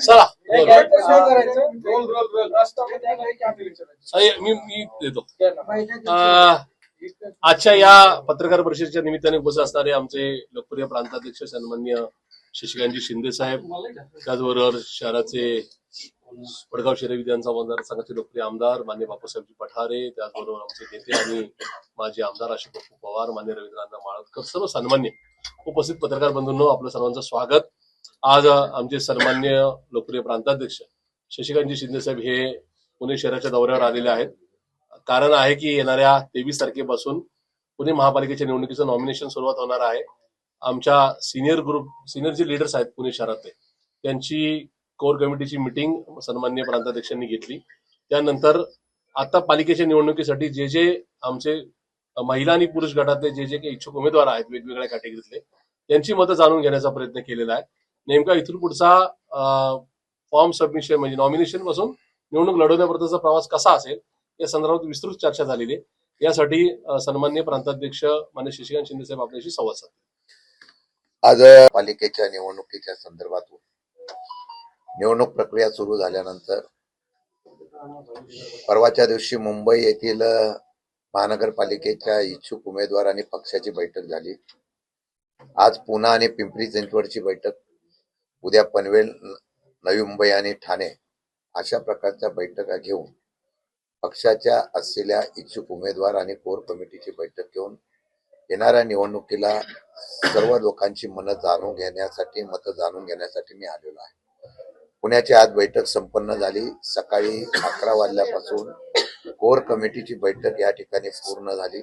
चला. मी मी देतो आजच्या या पत्रकार परिषदेच्या निमित्ताने उपस्थित असणारे आमचे लोकप्रिय प्रांताध्यक्ष सन्मान्य शशिकांतजी शिंदे साहेब त्याचबरोबर शहराचे वडगाव शहरी विधानसभा मतदारसंघाचे लोकप्रिय आमदार मान्य बापूसाहेबजी पठारे त्याचबरोबर आमचे नेते आणि माजी आमदार अशोक पवार मान्य रवींद्रनाथ माळतकर सर्व सन्मान्य उपस्थित पत्रकार बंधूंनो आपलं सर्वांचं स्वागत. आज आमचे सन्मान्य लोकप्रिय प्रांताध्यक्ष शशिकांतजी शिंदे साहेब हे पुणे शहराच्या दौऱ्यावर आलेले आहेत. कारण आहे की येणाऱ्या तेवीस तारखेपासून पुणे महापालिकेच्या निवडणुकीचं नॉमिनेशन सुरुवात होणार आहे. आमच्या सिनियर ग्रुप सिनियर जे लिडर्स आहेत पुणे शहरातले त्यांची कोर कमिटीची मिटिंग सन्मान्य प्रांताध्यक्षांनी घेतली. त्यानंतर आता पालिकेच्या निवडणुकीसाठी जे जे आमचे महिला आणि पुरुष गटातले जे जे काही इच्छुक उमेदवार आहेत वेगवेगळ्या कॅटेगरीतले त्यांची मतं जाणून घेण्याचा प्रयत्न केलेला आहे. नेमका इथून पुढचा फॉर्म सबमिशन म्हणजे नॉमिनेशनपासून निवडणूक लढवण्यापर्यंतचा प्रवास कसा असेल या संदर्भात विस्तृत चर्चा झालेली आहे. यासाठी सन्मान्य प्रांताध्यक्ष मान्य शशिकांत शिंदे साहेब आपल्याशी संवाद साधतील. आज पालिकेच्या निवडणुकीच्या संदर्भातून निवडणूक प्रक्रिया सुरू झाल्यानंतर परवाच्या दिवशी मुंबई येथील महानगरपालिकेच्या इच्छुक उमेदवार आणि पक्षाची बैठक झाली. आज पुना आणि पिंपरी चिंचवडची बैठक उद्या पनवेल नवी मुंबई आणि ठाणे अशा प्रकारच्या बैठका घेऊन पक्षाच्या असलेल्या इच्छुक उमेदवार आणि कोर कमिटीची बैठक घेऊन येणाऱ्या निवडणुकीला सर्व लोकांची मनं जाणून घेण्यासाठी मतं जाणून घेण्यासाठी मी आलेलो आहे. पुण्याची आज बैठक संपन्न झाली. सकाळी अकरा वाजल्यापासून कोर कमिटीची बैठक या ठिकाणी पूर्ण झाली.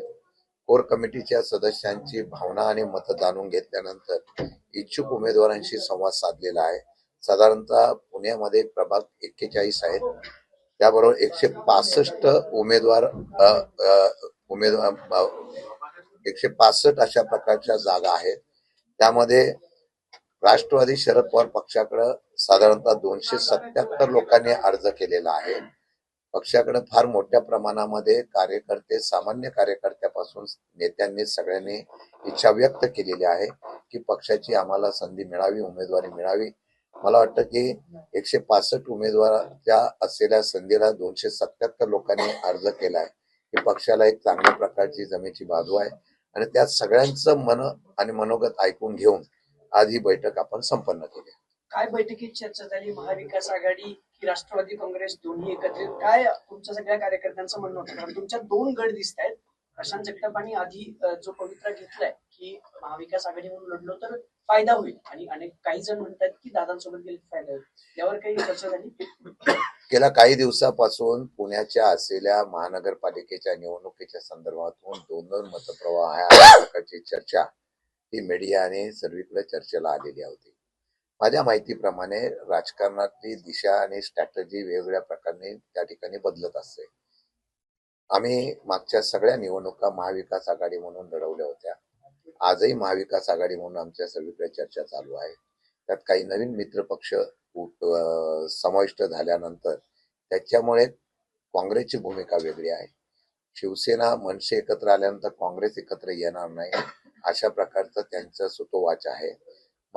कोर कमिटीच्या सदस्यांची भावना आणि मतं जाणून घेतल्यानंतर इच्छुक उमेदवारांशी संवाद साधलेला आहे. साधारणतः पुण्यामध्ये प्रभाग एक्केचाळीस आहेत. त्याबरोबर एकशे पासष्ट उमेदवार उमेदवार एकशे पासष्ट अशा प्रकारच्या जागा आहेत. त्यामध्ये राष्ट्रवादी शरद पवार पक्षाकडे साधारणतः दोनशे सत्याहत्तर लोकांनी अर्ज केलेला आहे. पक्षाकडे फार मोठ्या प्रमाणामध्ये कार्यकर्ते सामान्य कार्यकर्त्यापासून नेत्यांनी सगळ्यांनी इच्छा व्यक्त केलेली आहे की पक्षाची आम्हाला संधी मिळावी उमेदवारी मिळावी. मला वाटतं की एकशे पासष्ट उमेदवाराच्या असलेल्या संधीला दोनशे सत्याहत्तर लोकांनी अर्ज केला आहे ही पक्षाला एक चांगल्या प्रकारची जमेची बाजू आहे आणि त्यात सगळ्यांचं मन आणि मनोगत ऐकून घेऊन आज ही बैठक आपण संपन्न केली काय बैठकीत चर्चा झाली? महाविकास आघाडी की राष्ट्रवादी काँग्रेस दोन्ही एकत्रित? काय तुमच्या सगळ्या कार्यकर्त्यांचं म्हणणं होतं? कारण तुमच्या दोन गट दिसत आहेत. प्रशांत जगतापांनी आधी जो पवित्रा घेतलाय की महाविकास आघाडी म्हणून लढलो तर फायदा होईल. आणि अनेक काही जण म्हणतात की दादांसोबत गेले फायदा होईल. यावर काही चर्चा झाली? गेल्या काही दिवसापासून पुण्याच्या असलेल्या महानगरपालिकेच्या निवडणुकीच्या संदर्भातून दोन दोन मतप्रवाह ह्या प्रकारची चर्चा ही मीडियाने सर्वीकडे चर्चेला आलेली होती. माझ्या माहितीप्रमाणे राजकारणातली दिशा आणि स्ट्रॅटजी वेगवेगळ्या प्रकारे त्या ठिकाणी बदलत असते. आम्ही मागच्या सगळ्या निवडणुका महाविकास आघाडी म्हणून लढवल्या होत्या. आजही महाविकास आघाडी म्हणून आमच्या सगळीकडे चर्चा चालू आहे. त्यात काही नवीन मित्र पक्ष समाविष्ट झाल्यानंतर त्याच्यामुळे काँग्रेसची भूमिका वेगळी आहे. शिवसेना मनसे एकत्र आल्यानंतर काँग्रेस एकत्र येणार नाही अशा प्रकारचं त्यांचं सुतोवाच आहे.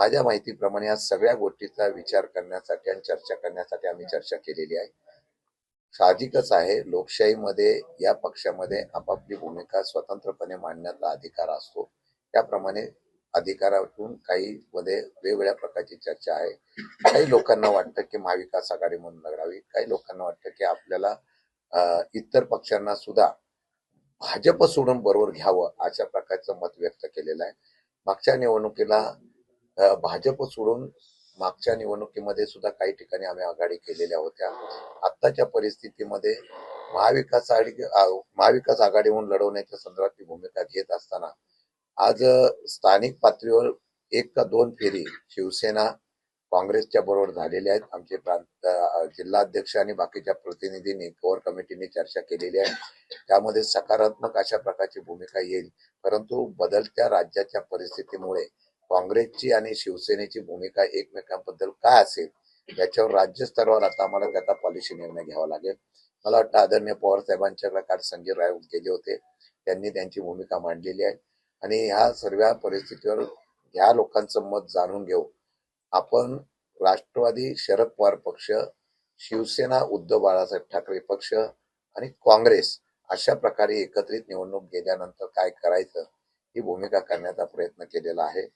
माझ्या माहितीप्रमाणे या सगळ्या गोष्टीचा विचार करण्यासाठी आणि चर्चा करण्यासाठी आम्ही चर्चा केलेली आहे. साहजिकच आहे लोकशाहीमध्ये या पक्षामध्ये आपापली भूमिका स्वतंत्रपणे मांडण्याचा अधिकार असतो. त्याप्रमाणे अधिकारातून काही मध्ये वेगवेगळ्या प्रकारची चर्चा आहे. काही लोकांना वाटतं की महाविकास आघाडी म्हणून लढावी काही लोकांना वाटतं की आपल्याला इतर पक्षांना सुद्धा भाजप सोडून बरोबर घ्यावं अशा प्रकारचं मत व्यक्त केलेलं आहे. मागच्या निवडणुकीला भाजप सोडून मागच्या निवडणुकीमध्ये सुद्धा काही ठिकाणी आम्ही आघाडी केलेल्या होत्या. आत्ताच्या परिस्थितीमध्ये महाविकास आघाडी महाविकास आघाडी म्हणून लढवण्याच्या संदर्भातली भूमिका घेत असताना आज स्थानिक पातळीवर एक का दोन फेरी शिवसेना काँग्रेसच्या बरोबर झालेल्या आहेत. आमचे प्रांत जिल्हाध्यक्ष आणि बाकीच्या प्रतिनिधींनी कोर कमिटीने चर्चा केलेली आहे. त्यामध्ये सकारात्मक अशा प्रकारची भूमिका येईल. परंतु बदलत्या राज्याच्या परिस्थितीमुळे काँग्रेसची आणि शिवसेनेची भूमिका एकमेकांबद्दल काय असेल याच्यावर राज्य स्तरावर आता आम्हाला त्याचा पॉलिसी निर्णय घ्यावा लागेल. मला वाटतं आदरणीय पवार साहेबांच्याकडे काल संजय राऊत गेले होते त्यांनी त्यांची भूमिका मांडलेली आहे. आणि ह्या सर्व परिस्थितीवर ह्या लोकांचं मत जाणून घेऊ. आपण राष्ट्रवादी शरद पवार पक्ष शिवसेना उद्धव बाळासाहेब ठाकरे पक्ष आणि काँग्रेस अशा प्रकारे एकत्रित निवडणूक गेल्यानंतर काय करायचं ही भूमिका करण्याचा प्रयत्न केलेला आहे.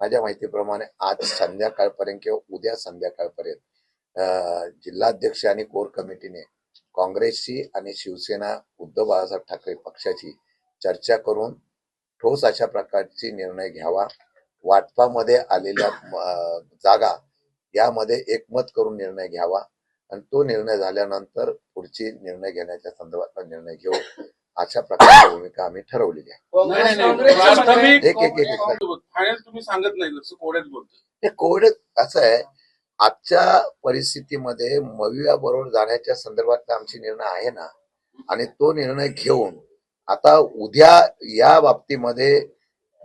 माझ्या माहितीप्रमाणे आज संध्याकाळपर्यंत किंवा उद्या संध्याकाळपर्यंत अं, जिल्हाध्यक्ष आणि कोर कमिटीने काँग्रेसची आणि शिवसेना उद्धव बाळासाहेब ठाकरे पक्षाची चर्चा करून ठोस अशा प्रकारची निर्णय घ्यावा. वाटपामध्ये आलेल्या जागा यामध्ये एकमत करून निर्णय घ्यावा. आणि तो निर्णय झाल्यानंतर पुढची निर्णय घेण्याच्या संदर्भातला निर्णय घेऊ. अशा प्रकारची भूमिका आम्ही ठरवलेली आहे. एक एक एक तुम्ही सांगत नाही जसं कोड्यात बोलतो ते कोविड असं आहे आजच्या परिस्थितीमध्ये मविया बरोबर जाण्याच्या संदर्भात आमची निर्णय आहे ना आणि तो निर्णय घेऊन आता उद्या या बाबतीमध्ये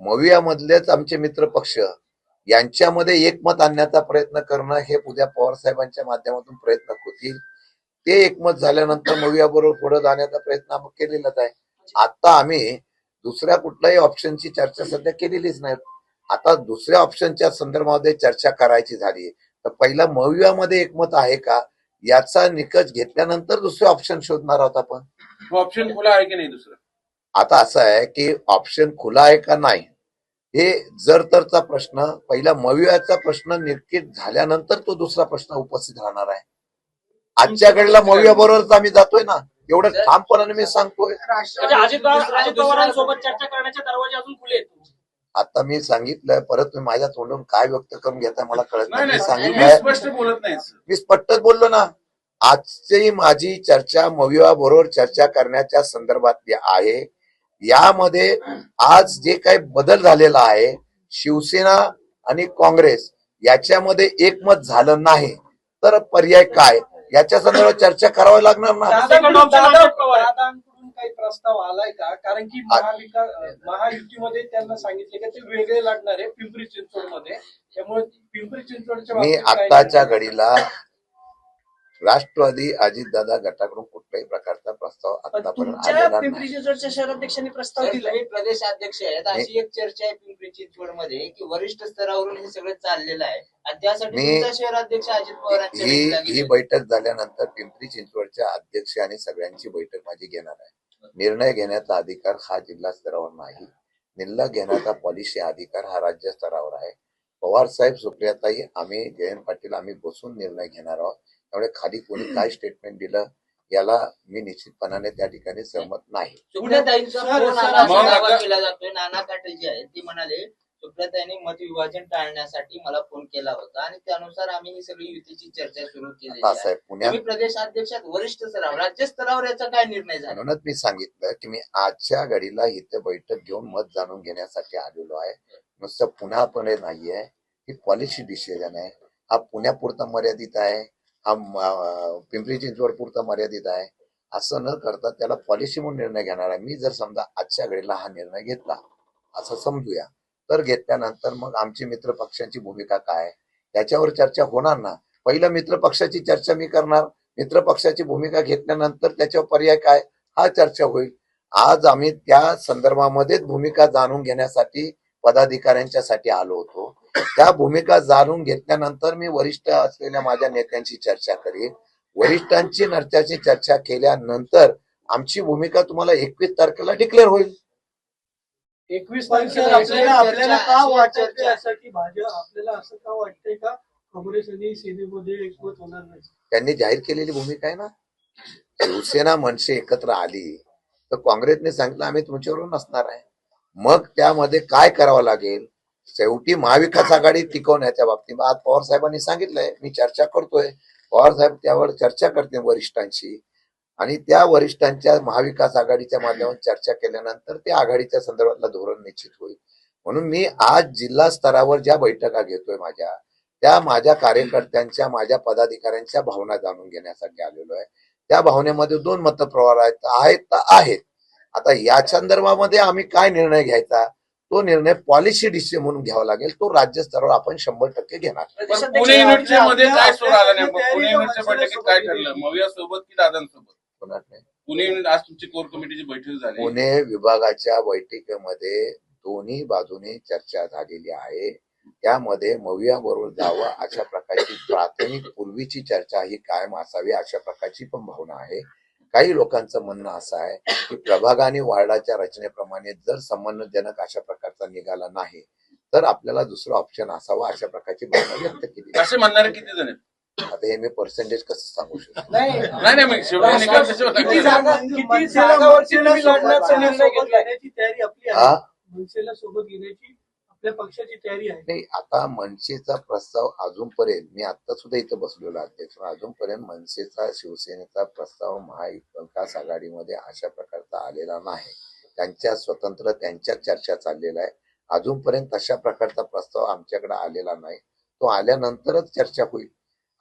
मविया मधलेच आमचे मित्र पक्ष यांच्यामध्ये एकमत आणण्याचा प्रयत्न करणं हे उद्या पवार साहेबांच्या माध्यमातून प्रयत्न होतील. ते एकमत झाल्यानंतर मविया बरोबर पुढे जाण्याचा प्रयत्न आपण केलेलाच आहे. आता आम्ही दुसऱ्या कुठल्याही ऑप्शनची चर्चा सध्या केलेलीच नाही आता दुसऱ्या ऑप्शनच्या संदर्भामध्ये चर्चा करायची झाली. तर पहिला मवियामध्ये एकमत आहे का? याचा निकष घेतल्यानंतर दुसरे ऑप्शन शोधणार आहोत आपण. ऑप्शन खुला आहे की नाही दुसरं? आता असं आहे की ऑप्शन खुला आहे का नाही? हे जर तरचा प्रश्न पहिला मवियाचा प्रश्न निर्कित झाल्यानंतर तो दुसरा प्रश्न उपस्थित राहणार आहे. आजच्या घडीला मविया बरोबरच आम्ही जातोय ना. एवढं ठामपणाने मी सांगतोय? म्हणजे अजित पवार अजित पवारांसोबत चर्चा करण्याचे दरवाजे अजून खुले आहेत तुमचे. आता मी सांगितलंय परत तुम्ही माझ्या तोंडून काय व्यक्त करून घेताय मला कळत नाही. मी नाही मी सांगितलंय स्पष्ट बोलत नाही मी स्पष्टच बोललो ना. आजची माझी चर्चा मविया बरोबर चर्चा करण्याच्या संदर्भातली आहे यामध्ये आज जे काही बदल झालेला आहे शिवसेना आणि काँग्रेस याच्यामध्ये एकमत झालं नाही. तर पर्याय काय? याच्या संदर्भात चर्चा करावी लागणार ना? काही प्रस्ताव आलाय का? कारण की महाविकास महायुतीमध्ये त्यांना सांगितले की ते वेगळे लागणार आहे पिंपरी चिंचवडमध्ये त्यामुळे पिंपरी चिंचवडच्या मी निर्णय? घडीला राष्ट्रवादी अजितदादा गटाकडून कुठल्याही प्रकारचा प्रस्ताव आतापर्यंत आलेला पिंपरी नाही चिंचवडच्या शहराध्यक्षांनी प्रस्ताव तुम्ही प्रदेशाध्यक्ष आहेत अशी एक चर्चा आहे पिंपरी चिंचवडमध्ये की वरिष्ठ स्तरावरून हे सगळं चाललेलं आहे. आणि त्यासाठी मी- तुमचा शहराध्यक्ष अजित पवारांच्या ही भेटीला ही गेले. बैठक झाल्यानंतर पिंपरी चिंचवडच्या अध्यक्ष आणि सगळ्यांची बैठक माझी घेणार आहे. निर्णय घेण्याचा अधिकार हा जिल्हा स्तरावर नाही. निर्णय घेण्याचा पॉलिसी अधिकार हा राज्य स्तरावर आहे. पवार साहेब सुप्रियाताई आम्ही जयंत पाटील आम्ही बसून निर्णय घेणार आहोत. त्यामुळे खाली कोणी काय स्टेटमेंट दिलं याला मी निश्चितपणाने त्या ठिकाणी सहमत नाही. केला नाना काटे जे आहेत. ते म्हणाले सुप्रियाताईंनी मत विभाजन टाळण्यासाठी मला फोन केला होता आणि त्यानुसार आम्ही ही सगळी युतीची चर्चा सुरू आहे. पुण्यात प्रदेशाध्यक्षात वरिष्ठ स्तरावर राज्य स्तरावर याचा काय निर्णय झाला? म्हणूनच मी सांगितलं की मी आजच्या घडीला इथे बैठक घेऊन मत जाणून घेण्यासाठी आलेलो आहे. नुसतं पुण्यापणे नाहीये. ही पॉलिसी डिसिजन आहे. हा पुण्यापुरता मर्यादित आहे. हा पिंपरी चिंचवड पुरता मर्यादित आहे. असं न करता त्याला पॉलिसी म्हणून निर्णय घेणार आहे. मी जर समजा आजच्या घडीला हा निर्णय घेतला असं समजूया. तर घेतल्यानंतर मग आमची मित्र पक्षांची भूमिका काय त्याच्यावर चर्चा होणार ना? पहिलं मित्र पक्षाची चर्चा मी करणार. मित्र पक्षाची भूमिका घेतल्यानंतर त्याच्यावर पर्याय काय? हा चर्चा होईल. आज आम्ही त्या संदर्भामध्येच भूमिका जाणून घेण्यासाठी पदाधिकाऱ्यांच्या साठी आलो होतो. त्या भूमिका जाणून घेतल्यानंतर मी वरिष्ठ असलेल्या माझ्या नेत्यांशी चर्चा करीन. वरिष्ठांची नर्चाची चर्चा केल्यानंतर आमची भूमिका तुम्हाला एकवीस तारखेला डिक्लेअर होईल. एकवीस तारखेला आपल्याला का. असं की भाजप आपल्याला असं का वाटतंय का काँग्रेस आणि सेनेमध्ये एकमत होणार नाही? त्यांनी जाहीर केलेली भूमिका आहे ना? शिवसेना मनसे एकत्र आली तर काँग्रेसने सांगितलं आम्ही तुमच्याबरोबर नसणार आहे. मग त्यामध्ये काय करावं लागेल? शेवटी महाविकास आघाडी टिकवण्याच्या बाबतीत. आज पवार साहेबांनी सांगितलंय मी चर्चा करतोय. पवार साहेब त्यावर चर्चा करते वरिष्ठांशी. आणि त्या वरिष्ठांच्या महाविकास आघाडीच्या माध्यमातून चर्चा केल्यानंतर ते आघाडीच्या संदर्भातलं धोरण निश्चित होईल. म्हणून मी आज जिल्हा स्तरावर ज्या बैठका घेतोय माझ्या त्या माझ्या कार्यकर्त्यांच्या माझ्या पदाधिकाऱ्यांच्या भावना जाणून घेण्यासाठी आलेलो आहे. त्या भावनेमध्ये दोन मतप्रवाह आहेत आहेत तर आहेत. आता या संदर्भामध्ये आम्ही काय निर्णय घ्यायचा? तो निर्णय पॉलिसी डिसिजन म्हणून घ्यावा लागेल. तो राज्य स्तरावर आपण शंभर टक्के घेणार. पण प्रदेशाध्यक्ष पुणे युनिटच्या मध्ये आपल्या- काय सोड आला नाही. आपल्या मग पुणे तयारीला युनिटच्या मनसेला बैठकीत काय सोबत ठरलं? घेतली. मविया सोबत की दादांसोबत? होणार नाही. पुणे युनिट आज तुमची कोर कमिटीची बैठक झाली. पुणे विभागाच्या बैठकीमध्ये दोन्ही बाजूने चर्चा झालेली आहे. त्यामध्ये मविया बरोबर जावं अशा प्रकारची प्राथमिक पूर्वीची चर्चा ही कायम असावी अशा प्रकारची पण भावना आहे. काही लोकांचं म्हणणं असं आहे की प्रभाग आणि वार्डाच्या रचनेप्रमाणे जर संबंधजनक अशा प्रकारचा निघाला नाही तर आपल्याला दुसरं ऑप्शन असावं अशा प्रकारची भावना व्यक्त केली. असे म्हणणारे किती जण आहेत? आता हे मी पर्सेंटेज कसं सांगू शकतो? नाही. नाही मग शेवटी निकाल कसे किती होता जागा किती जागावरती तुम्ही लढण्याचा निर्णय सोबत घेतलाय? घेण्याची तयारी आपली हा आहे मनसेला सोबत घेण्याची आपल्या पक्षाची तयारी आहे. नाही आता मनसेचा प्रस्ताव अजूनपर्यंत मी आता सुद्धा इथं बसलेलो अध्यक्ष. अजूनपर्यंत मनसेचा शिवसेनेचा प्रस्ताव महाविकास आघाडीमध्ये अशा प्रकारचा आलेला नाही. त्यांच्या स्वतंत्र त्यांच्या चर्चा चाललेला आहे. अजूनपर्यंत अशा प्रकारचा प्रस्ताव आमच्याकडे आलेला नाही. तो आल्यानंतरच चर्चा होईल.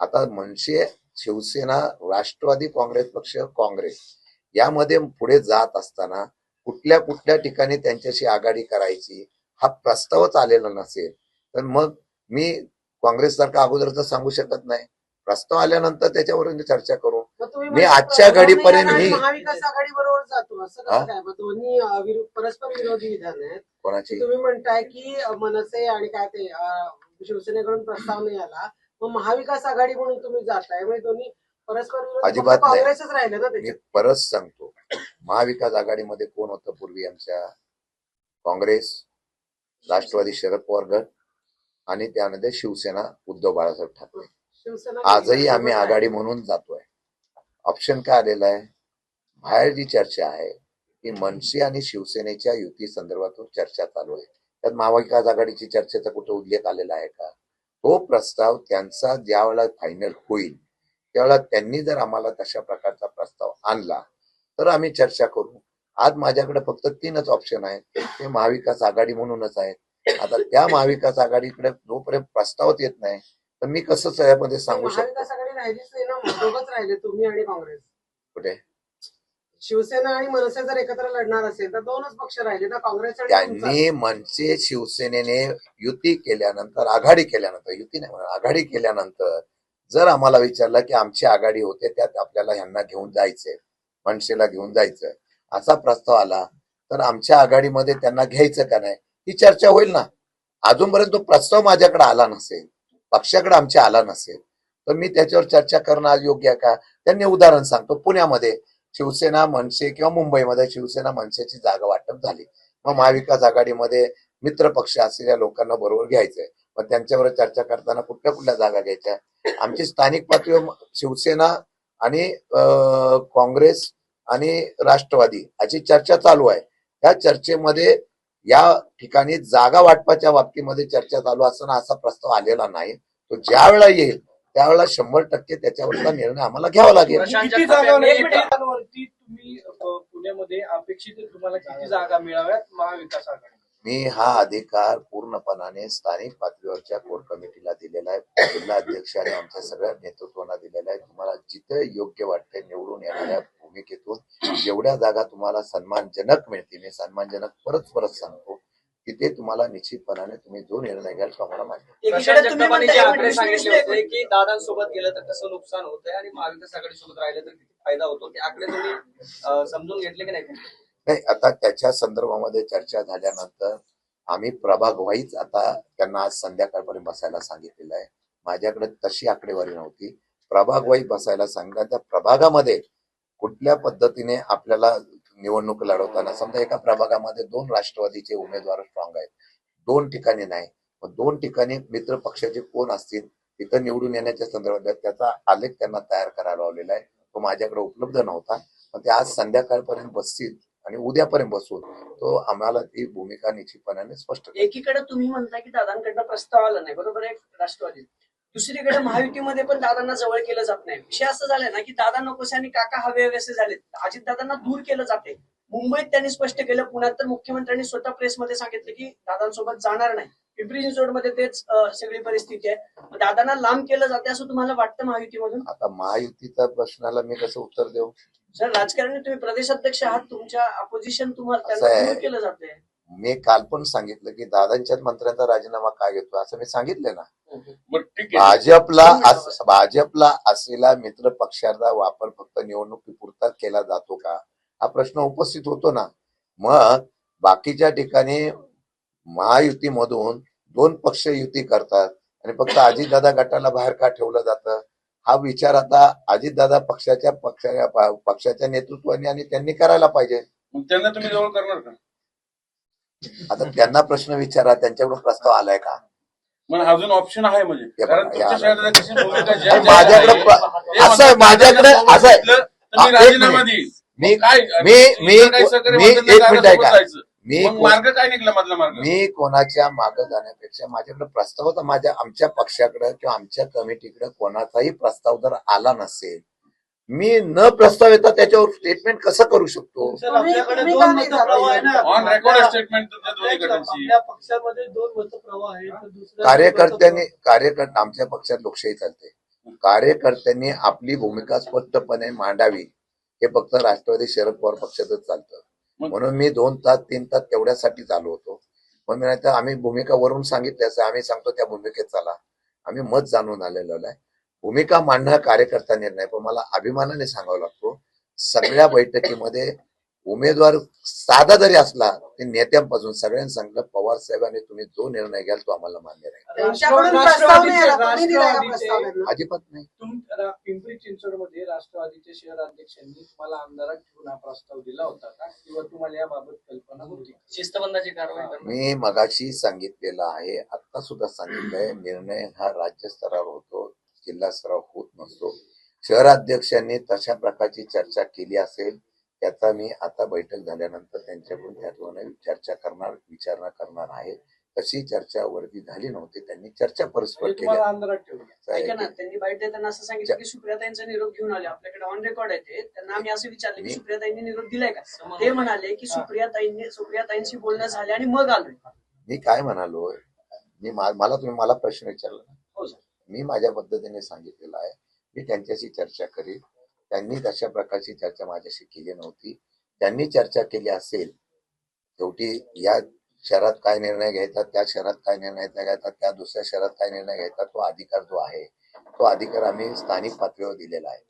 आता मनसे शिवसेना राष्ट्रवादी काँग्रेस पक्ष काँग्रेस यामध्ये पुढे जात असताना कुठल्या कुठल्या ठिकाणी त्यांच्याशी आघाडी करायची हा प्रस्तावच आलेला नसेल तर मग मी काँग्रेस सारखा अगोदर तर सांगू शकत नाही. प्रस्ताव आल्यानंतर त्याच्यावर चर्चा करू. मी आजच्या घडीपर्यंत मी महाविकास आघाडी बरोबर जातो असं दोन्ही परस्पर विरोधी विधान आहेत. कोणाची? तुम्ही म्हणताय की मनसे आणि काय ते शिवसेनेकडून प्रस्ताव नाही आला मग महाविकास आघाडी म्हणून तुम्ही जाताय म्हणजे दोन्ही परस्पर अजिबात. काँग्रेसच राहिले ना मी परत सांगतो महाविकास आघाडीमध्ये कोण होतं पूर्वी आमच्या? काँग्रेस राष्ट्रवादी शरद पवार गट आणि त्यामध्ये शिवसेना उद्धव बाळासाहेब ठाकरे. आजही आम्ही आघाडी म्हणून जातोय. ऑप्शन काय आलेला आहे? बाहेर जी चर्चा आहे ती मनसे आणि शिवसेनेच्या युती संदर्भातून चर्चा चालू आहे. त्यात महाविकास आघाडीची चर्चेचा कुठे उल्लेख आलेला आहे का? तो प्रस्ताव त्यांचा ज्या वेळेला फायनल होईल त्यावेळेला त्यांनी जर आम्हाला तशा प्रकारचा प्रस्ताव आणला तर आम्ही चर्चा करू. आज माझ्याकडे फक्त तीनच ऑप्शन आहेत. ते महाविकास आघाडी म्हणूनच आहेत. आता त्या महाविकास आघाडीकडे जोपर्यंत प्रस्तावच येत नाही तर मी कसं त्यामध्ये सांगू शकतो? राहिले तुम्ही आणि काँग्रेस. कुठे? शिवसेना आणि मनसे जर एकत्र लढणार असेल तर दोनच पक्ष राहिले ना काँग्रेस. त्यांनी मनसे शिवसेनेने युती केल्यानंतर आघाडी केल्यानंतर युती नाही आघाडी केल्यानंतर जर आम्हाला विचारलं की आमची आघाडी होते त्यात आपल्याला ह्यांना घेऊन जायचंय मनसेला घेऊन जायचं असा प्रस्ताव आला. तर आमच्या आघाडीमध्ये त्यांना घ्यायचं का नाही ही चर्चा होईल ना. अजूनपर्यंत तो प्रस्ताव माझ्याकडे आला नसेल पक्षाकडे आमच्या आला नसेल तर मी त्याच्यावर चर्चा करणं आज योग्य आहे का? त्यांनी उदाहरण सांगतो. पुण्यामध्ये शिवसेना मनसे किंवा मुंबईमध्ये शिवसेना मनसेची जागा वाटप झाली. मग महाविकास आघाडीमध्ये मित्र पक्ष असलेल्या लोकांना बरोबर घ्यायचंय. मग त्यांच्यावर चर्चा करताना कुठल्या कुठल्या जागा घ्यायच्या? आमची स्थानिक पातळीवर शिवसेना आणि काँग्रेस आणि राष्ट्रवादी अशी चर्चा चालू आहे. त्या चर्चेमध्ये या ठिकाणी जागा वाटपाच्या बाबतीमध्ये चर्चा चालू असताना असा प्रस्ताव आलेला नाही. तो ज्या वेळेला येईल त्यावेळेला शंभर टक्के त्याच्यावरचा निर्णय आम्हाला घ्यावा लागेल. प्रशांत किती जगताप जागा यांनी- किती जागांवरती तुम्ही अ, पुण्यामध्ये अपेक्षित तुम्हाला किती जागा मिळाव्यात महाविकास आघाडी? मी हा अधिकार पूर्णपणाने स्थानिक पातळीवरच्या कोर कमिटीला दिलेला आहे. जिल्हा अध्यक्ष आणि आमच्या सगळ्या नेतृत्वाला दिलेला आहे. तुम्हाला जिथे योग्य वाटते निवडून येणाऱ्या भूमिकेतून जेवढ्या जागा तुम्हाला सन्मानजनक मिळतील. मी सन्मानजनक परत परत सांगतो तिथे तुम्हाला निश्चितपणाने तुम्ही जो निर्णय घ्याल तो आम्हाला मान्य आहे. होते की दादांसोबत गेलं तर कसं नुकसान होतंय आणि महाविकास आघाडी सोबत राहिलं तर किती फायदा होतो? ते आकडे तुम्ही समजून घेतले की नाही? नाही आता त्याच्या संदर्भामध्ये चर्चा झाल्यानंतर आम्ही प्रभाग वाईज आता त्यांना आज संध्याकाळपर्यंत बसायला सांगितलेलं आहे. माझ्याकडे तशी आकडेवारी नव्हती. प्रभाग वाईज बसायला सांगितलं. त्या प्रभागामध्ये कुठल्या पद्धतीने आपल्याला निवडणूक लढवताना समजा एका प्रभागामध्ये दोन राष्ट्रवादीचे उमेदवार स्ट्रॉंग आहेत दोन ठिकाणी नाही मग दोन ठिकाणी मित्र पक्षाचे कोण असतील तिथं निवडून येण्याच्या संदर्भात त्याचा आलेख त्यांना तयार करायला लावलेला आहे. तो माझ्याकडे उपलब्ध नव्हता. पण ते आज संध्याकाळपर्यंत बसतील आणि उद्यापर्यंत बसून तो आम्हाला ती भूमिका निश्चितपणाने स्पष्ट एकीकडे तुम्ही म्हणता की दादांकडनं प्रस्ताव आला नाही बरोबर आहे? राष्ट्रवादी दुसरीकडे महायुतीमध्ये पण दादांना जवळ केलं जात नाही. विषय असं झालाय ना की दादा नकोसे आणि काका हवे हवेसे झालेत. अजित दादांना दूर केलं जाते मुंबईत त्यांनी स्पष्ट केलं पुण्यात तर मुख्यमंत्र्यांनी स्वतः प्रेसमध्ये सांगितलं की दादांसोबत जाणार नाही. पिंपरी चिंचवडमध्ये तेच सगळी परिस्थिती आहे. दादांना लांब केलं जाते असं तुम्हाला वाटतं महायुतीमधून? आता महायुतीच्या प्रश्नाला मी कसं उत्तर देऊ? सर राजकारणी तुम्ही प्रदेशाध्यक्ष आहात तुमच्या अपोजिशन तुम्हाला असं केलं जाते मी काल पण सांगितलं की दादांच्याच मंत्र्यांचा राजीनामा काय घेतो असं मी सांगितलं ना. भाजपला भाजपला असलेला मित्र पक्षाचा वापर फक्त निवडणुकीपुरता केला जातो का? हा प्रश्न उपस्थित होतो ना. मग बाकीच्या ठिकाणी महायुतीमधून दोन पक्ष युती करतात आणि फक्त अजितदादा गटाला बाहेर का ठेवलं जातं? हा विचार आता अजितदादा पक्षाच्या पक्षाच्या पक्षाच्या नेतृत्वाने आणि त्यांनी करायला पाहिजे. त्यांना तुम्ही जवळ करणार का? आता त्यांना प्रश्न विचारा त्यांच्याकडून प्रस्ताव आलाय का? अजून ऑप्शन आहे म्हणजे. कारण तुमच्या माझ्याकडे असं आहे, माझ्याकडे असं आहे. राजीनामा मी काय एक मिनिट ऐका. मार्ग काय निघला मधला मार्ग? मी कोणाच्या मागे जाण्यापेक्षा माझ्याकडे प्रस्ताव होता. माझ्या आमच्या पक्षाकडे किंवा आमच्या कमिटीकडे कोणाचाही प्रस्ताव जर आला नसेल मी न प्रस्ताव येता त्याच्यावर स्टेटमेंट कसं करू शकतो? सर आपल्याकडे तुम्ही दोन का नाही मतप्रवाह आहे ना. ऑन रेकॉर्ड स्टेटमेंट तुमच्या दोन्ही आपल्या गटांची. आपल्या पक्षामध्ये दोन मतप्रवाह आहेत तर दुसऱ्या कार्यकर्त्यांनी कार्यकर्ता आमच्या पक्षात लोकशाही चालते. कार्यकर्त्यांनी आपली भूमिका स्पष्टपणे मांडावी. हे फक्त राष्ट्रवादी शरद पवार पक्षातच चालतं. म्हणून मी दोन तास तीन तास तेवढ्यासाठी चालू होतो. म्हणून नाही तर आम्ही भूमिका वरून सांगितली असं आम्ही सांगतो त्या भूमिकेत चला. आम्ही मत जाणून आलेलो आहे. भूमिका मांडणं कार्यकर्ता निर्णय पण मला अभिमानाने सांगावा लागतो सगळ्या बैठकीमध्ये उमेदवार साधा जरी असला ते नेत्यांपासून सगळ्यांनी सांगितलं पवार साहेबांनी तुम्ही जो निर्णय घ्याल तो आम्हाला मान्य राहील? अजिबात नाही. पिंपरी चिंचवडमध्ये राष्ट्रवादीचे शहर अध्यक्षांनी तुम्हाला आमदारात ठेवून हा प्रस्ताव दिला होता का? किंवा तुम्हाला याबाबत कल्पना होती? शिस्तबंधाची कारवाई मी मगाशी सांगितलेलं आहे आता सुद्धा सांगितलंय निर्णय हा राज्य स्तरावर होतो. जिल्हा स्तरावर होत नसतो. शहराध्यक्षांनी तशा प्रकारची चर्चा केली असेल त्याचा मी आता बैठक झाल्यानंतर त्यांच्याकडून त्यातून चर्चा करणार विचारणा करणार आहे. तशी चर्चा वरती झाली नव्हती त्यांनी चर्चा परस्पर म्हणजे त्यांनी बाईट देताना असं सांगितलं की सुप्रियाताईंचा निरोप घेऊन आले. आपल्याकडे ऑन रेकॉर्ड आहे ते. त्यांना आम्ही असं विचारलं की मी- सुप्रियाताईंनी निरोप दिलाय का? ते म्हणाले की सुप्रियाताईंनी सुप्रियाताईंशी बोलणं झाले आणि मग आलोय. मी काय म्हणालो? मी मला तुम्ही मला प्रश्न विचारला. मी माझ्या पद्धतीने सांगितलेलं आहे. मी त्यांच्याशी चर्चा करेन. त्यांनी तशा प्रकारची चर्चा माझ्याशी केली नव्हती. त्यांनी चर्चा केली असेल शेवटी या शहरात काय निर्णय घ्यायचा त्या शहरात काय निर्णय घ्यायचा त्या दुसऱ्या शहरात काय निर्णय घ्यायचा तो अधिकार जो आहे तो अधिकार आम्ही स्थानिक पातळीवर दिलेला आहे.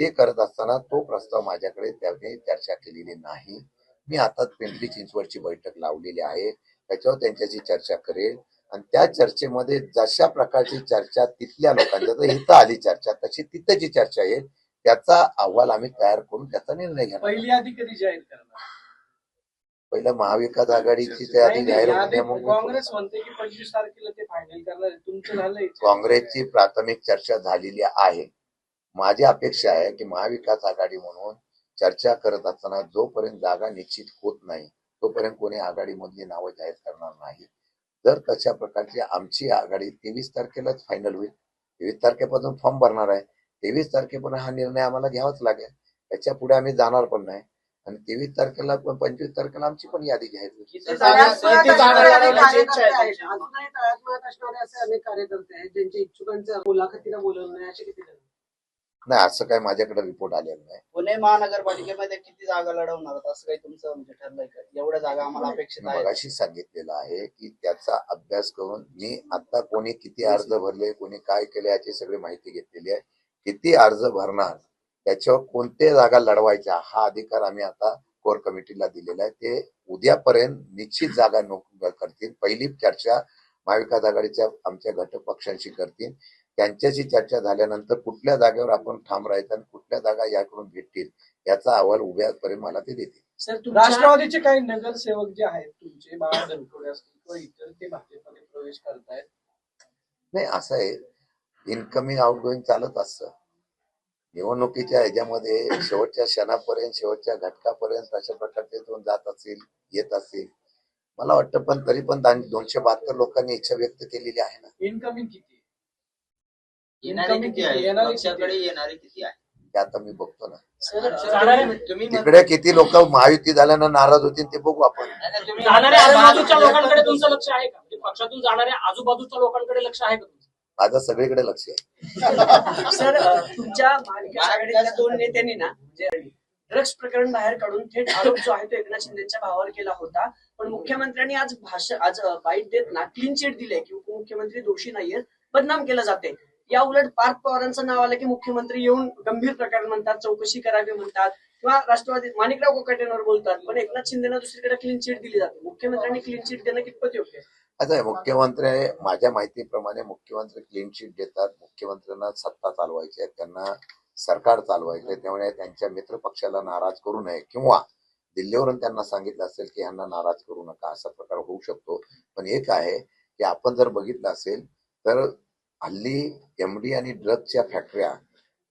ते करत असताना तो प्रस्ताव माझ्याकडे त्याने चर्चा केलेली नाही. मी आता पिंपरी चिंचवडची बैठक लावलेली आहे. त्याच्यावर त्यांच्याशी चर्चा करेल. आणि त्या चर्चेमध्ये जशा प्रकारची चर्चा तिथल्या लोकांच्या तर इथं आली चर्चा तशी तिथं जी चर्चा येईल त्याचा अहवाल आम्ही तयार करून त्याचा निर्णय घेणार. पहिली यादी कधी जाहीर करणार? पहिलं महाविकास आघाडीची त्या आधी जाहीर काँग्रेस म्हणते की पंचवीस तारखेला ते फायनल करणार. तुमचं झालंय काँग्रेसची प्राथमिक चर्चा झालेली आहे. माझी अपेक्षा आहे की महाविकास आघाडी म्हणून चर्चा करत असताना जोपर्यंत जागा निश्चित होत नाही तोपर्यंत कोणी आघाडीमधली नावं जाहीर करणार नाही. जर तशा प्रकारची आमची आघाडी तेवीस तारखेलाच फायनल होईल. तेवीस तारखेपासून फॉर्म भरणार आहे. तेवीस तारखेपर्यंत हा निर्णय आम्हाला घ्यावाच लागेल. त्याच्या पुढे आम्ही जाणार पण नाही. आणि तेवीस तारखेला पण पंचवीस तारखेला आमची पण यादी जाहीर असणारे अनेक कार्यकर्ते आहेत. ज्यांच्या इच्छुकांचं मुलाखतीला बोलवलं नाही असे किती नाही असं काही माझ्याकडे रिपोर्ट आलेला नाही. पुणे महानगरपालिकेमध्ये किती जागा लढवणार आहात? असं काही तुमचं म्हणजे ठरलंय का? एवढ्या जागा आम्हाला अपेक्षित मी आहेत. मगाशी सांगितलेलं आहे की त्याचा अभ्यास करून मी आता कोणी किती अर्ज भरले कोणी काय केले याची सगळी माहिती घेतलेली आहे. किती अर्ज भरणार त्याच्यावर कोणत्या जागा लढवायच्या हा अधिकार आम्ही आता कोर कमिटीला दिलेला आहे. ते उद्यापर्यंत निश्चित जागा नोक करतील. पहिली चर्चा महाविकास आघाडीच्या आमच्या घटक पक्षांशी करतील. त्यांच्याशी चर्चा झाल्यानंतर कुठल्या जागेवर आपण ठाम राहायचं आणि कुठल्या जागा याकडून भेटतील याचा अहवाल उद्यापर्यंत मला ते देतील राष्ट्रवादीचे काही नगरसेवक जे आहेत तुमचे बाळा धनकोडे असतील किंवा इतर ते भाजपमध्ये प्रवेश करतायत. नाही असं आहे. इनकमिंग आउटगोईंग चालत असतं. निवडणुकीच्या ह्याच्यामध्ये शेवटच्या क्षणापर्यंत शेवटच्या घटकापर्यंत अशा प्रकारचे दोन जात असतील येत असतील. मला वाटतं पण तरी पण दान- दोनशे बहात्तर लोकांनी इच्छा व्यक्त केलेली आहे ना. इनकमिंग किती? येणारे किती? आहे? येणारे किती? पक्षाकडे येणारे किती आहे? ते आता मी बघतो ना. सर तुम्ही तिकडे किती लोक महायुती झाल्यानं नाराज होतील ते बघू आपण. तुम्ही जाणाऱ्या आजूबाजूच्या लोकांकडे तुमचं लक्ष आहे का? म्हणजे पक्षातून जाणाऱ्या आजूबाजूच्या लोकांकडे लक्ष आहे का तुमचं? माझं सगळीकडे लक्ष आहे. सर अ, तुमच्या महाविकास आघाडीतल्या दोन नेत्यांनी ना ड्रग्ज प्रकरण बाहेर काढून थेट आरोप जो आहे तो एकनाथ शिंदेच्या भावावर केला होता. पण मुख्यमंत्र्यांनी आज भाषण आज अ, बाईट देत ना क्लीन चिट दिले की उपमुख्यमंत्री दोषी नाहीयेत बदनाम केलं जाते या उलट पार्थ पवारांचं नाव आलं की मुख्यमंत्री येऊन गंभीर प्रकरण म्हणतात चौकशी करावी म्हणतात किंवा राष्ट्रवादी माणिकराव कोकाटेंवर बोलतात पण एकनाथ शिंदेना दुसरीकडे क्लीन चिट दिली जाते. मुख्यमंत्र्यांनी क्लीन चिट देणं कितपत योग्य आता मुख्यमंत्री माझ्या माहितीप्रमाणे मुख्यमंत्री क्लीन शीट देतात मुख्यमंत्र्यांना सत्ता चालवायची आहे त्यांना सरकार चालवायचं आहे त्यामुळे त्यांच्या मित्र पक्षाला नाराज करू नये. किंवा दिल्लीवरून त्यांना सांगितलं असेल की ह्यांना नाराज करू नका असा प्रकार होऊ शकतो. पण एक आहे की आपण जर बघितलं असेल तर हल्ली एमडी आणि ड्रग्सच्या फॅक्टऱ्या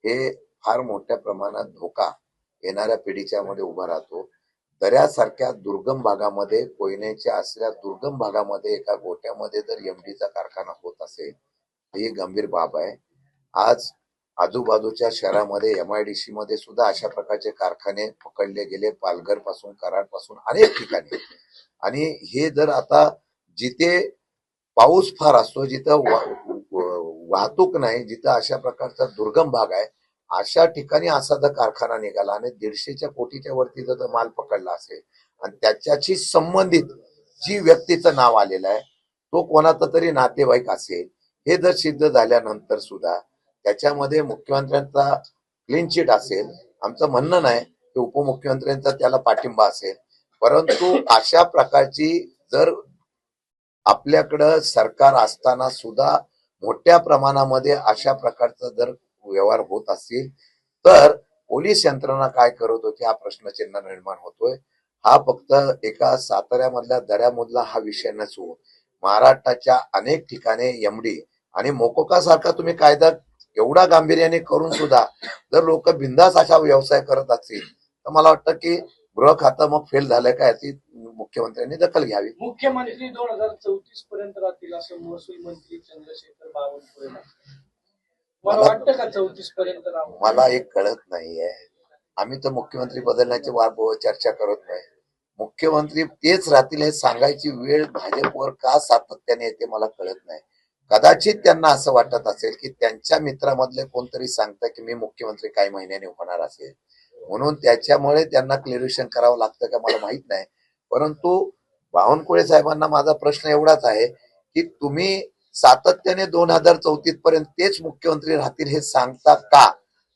हे फार मोठ्या प्रमाणात धोका येणाऱ्या पिढीच्या मध्ये उभा राहतो. दऱ्यासारख्या दुर्गम भागामध्ये कोयनेच्या असल्या दुर्गम भागामध्ये एका गोट्यामध्ये जर एमडीचा कारखाना होत असेल ही गंभीर बाब आहे. आज आजूबाजूच्या शहरामध्ये एम आय डी सी मध्ये सुद्धा अशा प्रकारचे कारखाने पकडले गेले पालघरपासून कराडपासून अनेक ठिकाणी. आणि हे जर आता जिथे पाऊस फार असतो जिथं वाहतूक नाही जिथं अशा प्रकारचा दुर्गम भाग आहे अशा ठिकाणी असा जर कारखाना निघाला आणि दीडशेच्या कोटीच्या वरती जर माल पकडला असेल आणि त्याच्याशी संबंधित जी व्यक्तीचं नाव आलेलं आहे तो कोणाचा तरी नातेवाईक असेल हे जर सिद्ध झाल्यानंतर सुद्धा त्याच्यामध्ये मुख्यमंत्र्यांचा क्लीन चिट असेल आमचं म्हणणं नाही की उपमुख्यमंत्र्यांचा त्याला पाठिंबा असेल परंतु अशा प्रकारची जर आपल्याकडं सरकार असताना सुद्धा मोठ्या प्रमाणामध्ये अशा प्रकारचा जर व्यवहार होत असतील तर पोलीस यंत्रणा काय करत होती हा प्रश्नचिन्ह निर्माण होतोय. हा फक्त एका साताऱ्यामधल्या दऱ्यामधला हा विषय नसून महाराष्ट्राच्या अनेक ठिकाणी एमडी आणि मोकोका सारखा तुम्ही कायदा एवढा गांभीर्याने करून सुद्धा जर लोक बिंदास अशा व्यवसाय करत असतील तर मला वाटतं की गृह खातं मग फेल झालं का याची मुख्यमंत्र्यांनी दखल घ्यावी. मुख्यमंत्री दोन हजार चौतीस पर्यंत राहतील असं महसूल मंत्री चंद्रशेखर बावनकुळे. मला वाटतं का चौतीस पर्यंत मला एक कळत नाहीये. आम्ही तर मुख्यमंत्री बदलण्याची वा- चर्चा करत नाही. मुख्यमंत्री तेच राहतील हे सांगायची वेळ भाजपवर का सातत्याने येते मला कळत नाही. कदाचित त्यांना असं वाटत असेल की त्यांच्या मित्रामधले कोणतरी सांगतं की मी मुख्यमंत्री काही महिन्याने होणार असेल. म्हणून त्याच्यामुळे त्यांना क्लिअरेशन करावं लागतं का मला माहीत नाही. परंतु बावनकुळे साहेबांना माझा प्रश्न एवढाच आहे की तुम्ही सातत्याने दोन हजार चौतीस पर्यंत तेच मुख्यमंत्री राहतील हे सांगता का?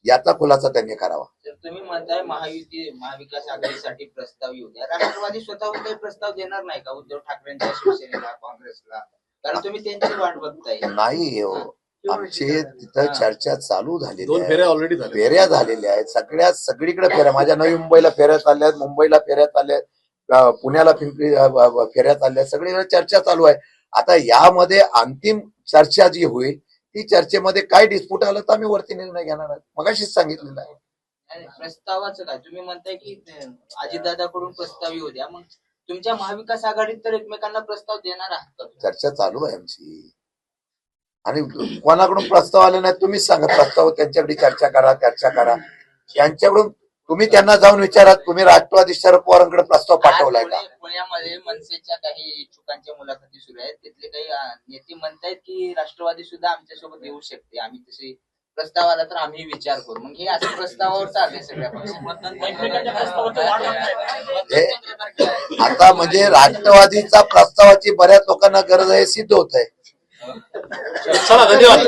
याचा खुलासा त्यांनी करावा. तुम्ही म्हणताय महायुती महाविकास आघाडीसाठी प्रस्ताव येऊ द्या. राष्ट्रवादी स्वतःहून काही प्रस्ताव देणार नाही का? उद्धव ठाकरेंच्या शिवसेनेला काँग्रेसला? कारण तुम्ही त्यांची वाट बघताय. नाही हो. आमचे तिथं चर्चा चालू झालेली आहे. फेऱ्या ऑलरेडी फेऱ्या झालेल्या आहेत. सगळ्या सगळीकडे फेऱ्या. माझ्या नवी मुंबईला फेऱ्या चालल्या आहेत मुंबईला फेऱ्या चालल्या आहेत पुण्याला पिंपरी अं, ब- ब- फेऱ्या चालल्या. आहेत सगळीकडे चर्चा चालू आहे. आता यामध्ये अंतिम चर्चा जी होईल ती चर्चेमध्ये काय डिस्प्यूट आलं तर आम्ही वरती निर्णय घेणार आहे. मगाशीच सांगितलेलं आहे. प्रस्तावाचं काय? तुम्ही म्हणताय की अजितदादाकडून प्रस्ताव येऊ द्या. मग तुमच्या महाविकास आघाडीत तर एकमेकांना प्रस्ताव देणार आहात? चर्चा चालू आहे आमची. आणि कोणाकडून प्रस्ताव आले नाही तुम्हीच सांगा. प्रस्ताव त्यांच्याकडे चर्चा करा चर्चा करा. त्यांच्याकडून तुम्ही त्यांना जाऊन विचारा तुम्ही राष्ट्रवादी शरद पवारांकडे प्रस्ताव पाठवलाय का? पुणे- पुण्यामध्ये मनसेच्या काही इच्छुकांच्या मुलाखती सुरू आहेत. तिथले काही नेते म्हणतायत की राष्ट्रवादी सुद्धा आमच्यासोबत येऊ शकते. आम्ही तसे प्रस्ताव आला तर आम्ही विचार करू. मग हे असं प्रस्तावावर चाललंय सगळ्या आता म्हणजे राष्ट्रवादीचा प्रस्तावाची बऱ्याच लोकांना गरज आहे हे सिद्ध होत आहे. चला धन्यवाद.